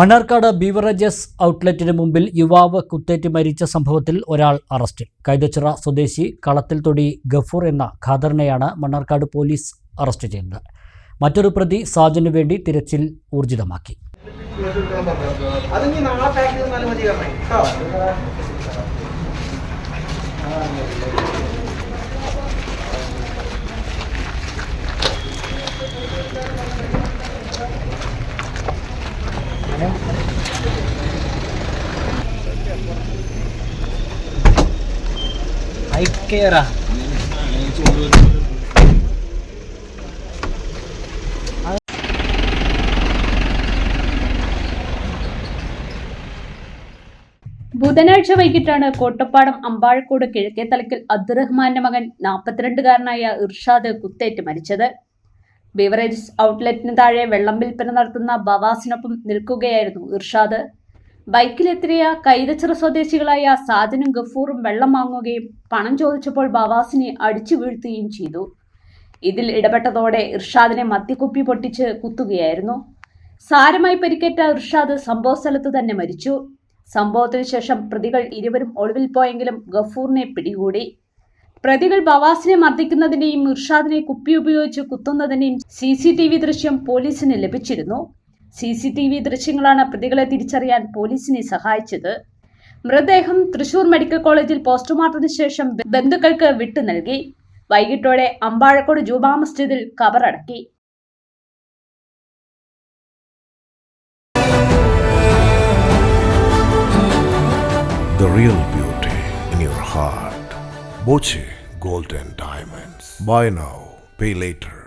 Mannarkkad beverages ഔട്ട്ലെറ്റിന് മുമ്പിൽ യുവാവ് കുത്തേറ്റ് മരിച്ച സംഭവത്തിൽ ഒരാൾ അറസ്റ്റിൽ. കൈതച്ചിറ സ്വദേശി കളത്തിൽ തൊടി ഗഫൂർ എന്ന ഖാദറിനെയാണ് മണ്ണാർക്കാട് പോലീസ് അറസ്റ്റ് ചെയ്തത്. മറ്റൊരു പ്രതി സാജനു വേണ്ടി തിരച്ചിൽ ഊർജിതമാക്കി. ഐക്കേറാ ബുധനാഴ്ച വൈകിട്ടാണ് കോട്ടപ്പാടം അമ്പാഴക്കോട് കിഴക്കേ തലക്കിൽ അബ്ദുറഹ്മാന്റെ മകൻ നാൽപ്പത്തിരണ്ടുകാരനായ ഇർഷാദ് കുത്തേറ്റ് മരിച്ചത്. ബിവറേജസ് ഔട്ട്ലെറ്റിന് താഴെ വെള്ളം വിൽപ്പന നടത്തുന്ന ബവാസിനൊപ്പം നിൽക്കുകയായിരുന്നു ഇർഷാദ്. ബൈക്കിലെത്തിയ കൈതച്ചിറ സ്വദേശികളായ സാജനും ഗഫൂറും വെള്ളം വാങ്ങുകയും പണം ചോദിച്ചപ്പോൾ ബവാസിനെ അടിച്ചു വീഴ്ത്തുകയും ചെയ്തു. ഇതിൽ ഇടപെട്ടതോടെ ഇർഷാദിനെ മദ്യക്കുപ്പി പൊട്ടിച്ച് കുത്തുകയായിരുന്നു. സാരമായി പരിക്കേറ്റ ഇർഷാദ് സംഭവ സ്ഥലത്ത് തന്നെ മരിച്ചു. സംഭവത്തിന് ശേഷം പ്രതികൾ ഇരുവരും ഒളിവിൽ പോയെങ്കിലും ഗഫൂറിനെ പിടികൂടി. പ്രതികൾ ബവാസിനെ മർദ്ദിക്കുന്നതിന്റെയും ഇർഷാദിനെ കുപ്പി ഉപയോഗിച്ച് കുത്തുന്നതിന്റെയും സി സി ടി വി ദൃശ്യം പോലീസിന് ലഭിച്ചിരുന്നു. സി സി ടി വി ദൃശ്യങ്ങളാണ് പ്രതികളെ തിരിച്ചറിയാൻ പോലീസിനെ സഹായിച്ചത് മൃതദേഹം തൃശൂർ മെഡിക്കൽ കോളേജിൽ പോസ്റ്റ്മോർട്ടത്തിന് ശേഷം ബന്ധുക്കൾക്ക് വിട്ടു നൽകി വൈകിട്ടോടെ അമ്പാഴക്കോട് ജൂബാ മസ്ജിദിൽ കബറടക്കി The real beauty in your heart. Boche Golden Diamonds. Buy now, pay later.